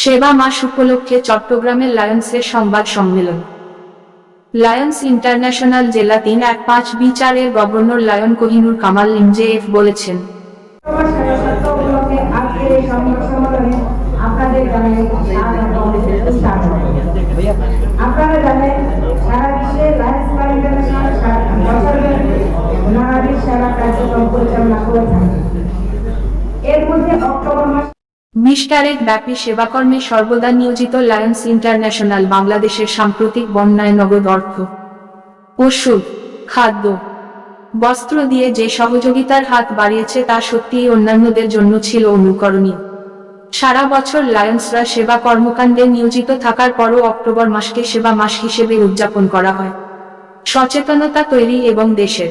সেবা মাস উপলক্ষে চট্টগ্রামের লায়ন্সের সংবাদ সম্মেলন। লায়ন্স ইন্টারন্যাশনাল জেলা তিন এক পাঁচ বিচারের governor lion Kohinoor Kamal MJF বলেছেন। আপনারা সাথে সত্য উপলক্ষে আজকের এই সংবাদ সম্মেলনে আপনাদের জানাই স্বাগত ও স্বাগত। আপনারা জানেন সারা বিশ্বে লায়ন্স ক্লাব ইন্টারন্যাশনাল সারা- বছরব্যাপী নানাবিধ সেবা কার্যক্রম পরিচালনা করে থাকে এর মধ্যে অক্টোবর মাস মিস্টারেক ব্যাপী সেবাকর্মে সর্বদা নিয়োজিত লায়ন্স ইন্টারন্যাশনাল বাংলাদেশের সাম্প্রতিক বন্যায় নগদ অর্থ ওষুধ খাদ্য, বস্ত্র দিয়ে যে সহযোগিতার হাত বাড়িয়েছে তা সত্যিই অন্যান্যদের জন্য ছিল অনুকরণীয়। সারা বছর লায়ন্সরা সেবা কর্মকাণ্ডে নিয়োজিত থাকার পরও অক্টোবর মাসকে সেবা মাস হিসেবে উদযাপন করা হয়। সচেতনতা তৈরি এবং দেশের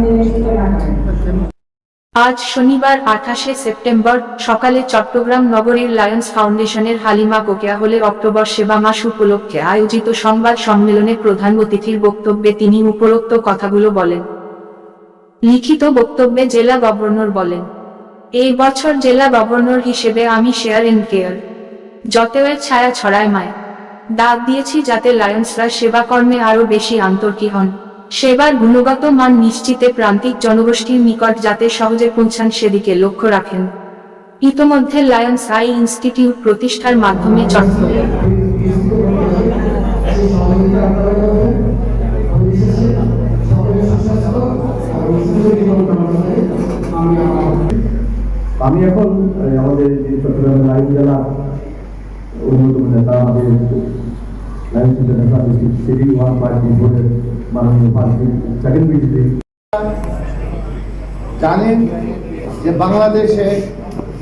আজ শনিবার আঠাশে সেপ্টেম্বর, সকালে চট্টগ্রাম নগরীর লায়ন্স ফাউন্ডেশনের হালিমা কোকিয়া হলে অক্টোবর সেবা মাস উপলক্ষে আয়োজিত সংবাদ সম্মেলনে প্রধান অতিথির বক্তব্যে তিনি উপরোক্ত কথাগুলো বলেন। লিখিত বক্তব্যে জেলা গভর্নর বলেন, এই বছর জেলা গভর্নর হিসেবে আমি শেয়ার এন্ড কেয়ার। যতেওয়ের ছায়া ছড়ায় মায়। দাগ দিয়েছি যাতে লায়ন্সরা সেবাকর্মে আরও বেশি আন্তর্কি হন। সেবার গুণগত মান নিশ্চিতে প্রান্তিক জনগোষ্ঠীর নিকট যাতে সহজে পৌঁছান সেদিকে লক্ষ্য রাখেন। ইতোমধ্যে লায়ন্স আই ইনস্টিটিউট প্রতিষ্ঠার মাধ্যমে চট্টগ্রাম আমি এখন আমাদের চট্টগ্রামের লাইন জেলা অন্যতম নেতা আমাদের Lions international city one party বোর্ডের জানেন যে বাংলাদেশে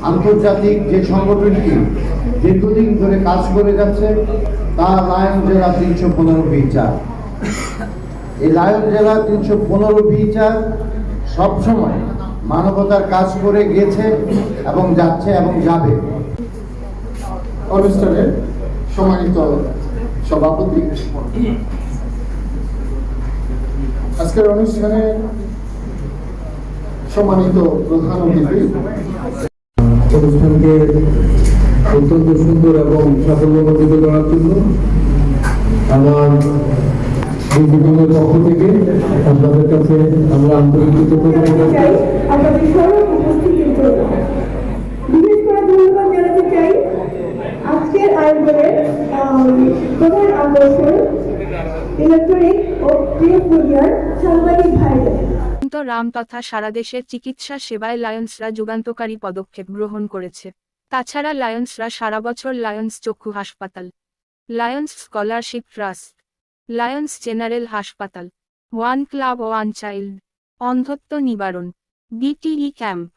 আন্তর্জাতিক যে সংগঠনটি দীর্ঘদিন ধরে কাজ করে যাচ্ছে লায়ন জেলা তিনশো পনেরো বিচার এই লায়ন জেলা তিনশো পনেরো বিচার সবসময় মানবতার কাজ করে গেছে এবং যাচ্ছে এবং যাবে। অনুষ্ঠানের সম্মানিত সভাপতি আজকের অনুষ্ঠানে সম্মানিত প্রধান অতিথি অনুষ্ঠানকে অত্যন্ত সুন্দর এবং সাফল্যমণ্ডিত করার জন্য আমার বিভাগের পক্ষ থেকে আপনাদের কাছে আমরা আন্তরিক কৃতজ্ঞতা জানাই। চাই আপনাদের সবার উপস্থিতির বিশেষ করে ধন্যবাদ জানাতে চাই আজকের আয়োজনের প্রধান আকর্ষণ রাম তথা সারা দেশের চিকিৎসা সেবায় লায়ন্সরা যুগান্তকারী পদক্ষেপ গ্রহণ করেছে। তাছাড়া লায়ন্সরা সারা বছর লায়ন্স চক্ষু হাসপাতাল, Lions scholarship trust, Lions general হাসপাতাল, ওয়ান ক্লাব ওয়ান চাইল্ড, অন্ধত্ব নিবারণ, বিটিই ক্যাম্প,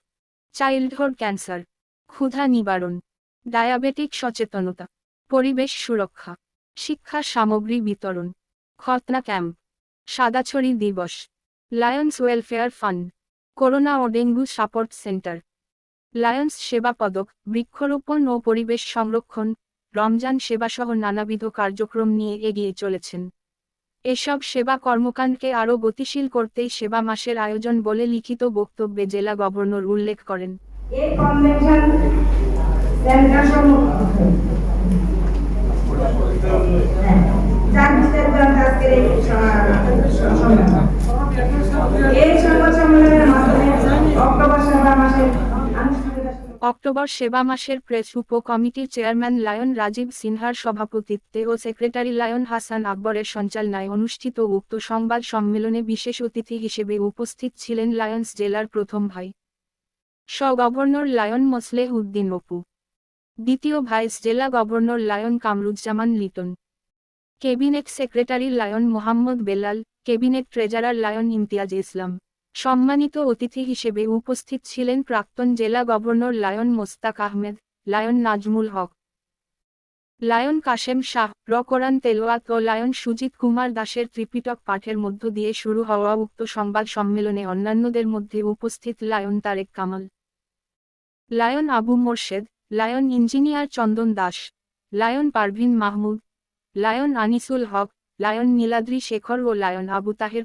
চাইল্ডহুড ক্যান্সার, ক্ষুধা নিবারণ, ডায়াবেটিক সচেতনতা, পরিবেশ সুরক্ষা, শিক্ষা সামগ্রী বিতরণ খতনা ক্যাম্প, সাদাছড়ি দিবস, লায়ন্স ওয়েলফেয়ার ফান্ড, করোনা ও ডেঙ্গু সাপোর্ট সেন্টার, লায়ন্স সেবা পদক, বৃক্ষরোপণ ও পরিবেশ সংরক্ষণ, রমজান সেবাসহ নানাবিধ কার্যক্রম নিয়ে এগিয়ে চলেছেন। এসব সেবা কর্মকাণ্ডকে আরও গতিশীল করতেই সেবা মাসের আয়োজন বলে লিখিত বক্তব্যে জেলা গভর্নর উল্লেখ করেন। এই অক্টোবর সেবা মাসের প্রেস উপ কমিটির চেয়ারম্যান লায়ন রাজীব সিনহার সভাপতিত্বে ও সেক্রেটারি লায়ন হাসান আকবরের সঞ্চালনায় অনুষ্ঠিত উক্ত সংবাদ সম্মেলনে বিশেষ অতিথি হিসেবে উপস্থিত ছিলেন লায়ন্স জেলার প্রথম vice governor lion Mosleh Uddin Apu, দ্বিতীয় ভাইস জেলা governor lion Kamruzzaman Liton. Cabinet secretary lion Mohammad Belal cabinet treasurer lion Imtiaz Islam. সম্মানিত অতিথি হিসেবে উপস্থিত ছিলেন প্রাক্তন জেলা governor lion Mostak Ahmed, lion Nazmul Haque. Lion Kashem Shah র কোরআন তেলোয়াত ও লায়ন সুজিত কুমার দাসের ত্রিপিটক পাঠের মধ্য দিয়ে শুরু হওয়া উক্ত সংবাদ সম্মেলনে অন্যান্যদের মধ্যে উপস্থিত lion Tarek Kamal. Lion Abu Morshed, lion engineer Chandan Das. Lion Parvin Mahmud lion Anisul Haque lion Niladri Shekhar ও লায়ন আবু তাহের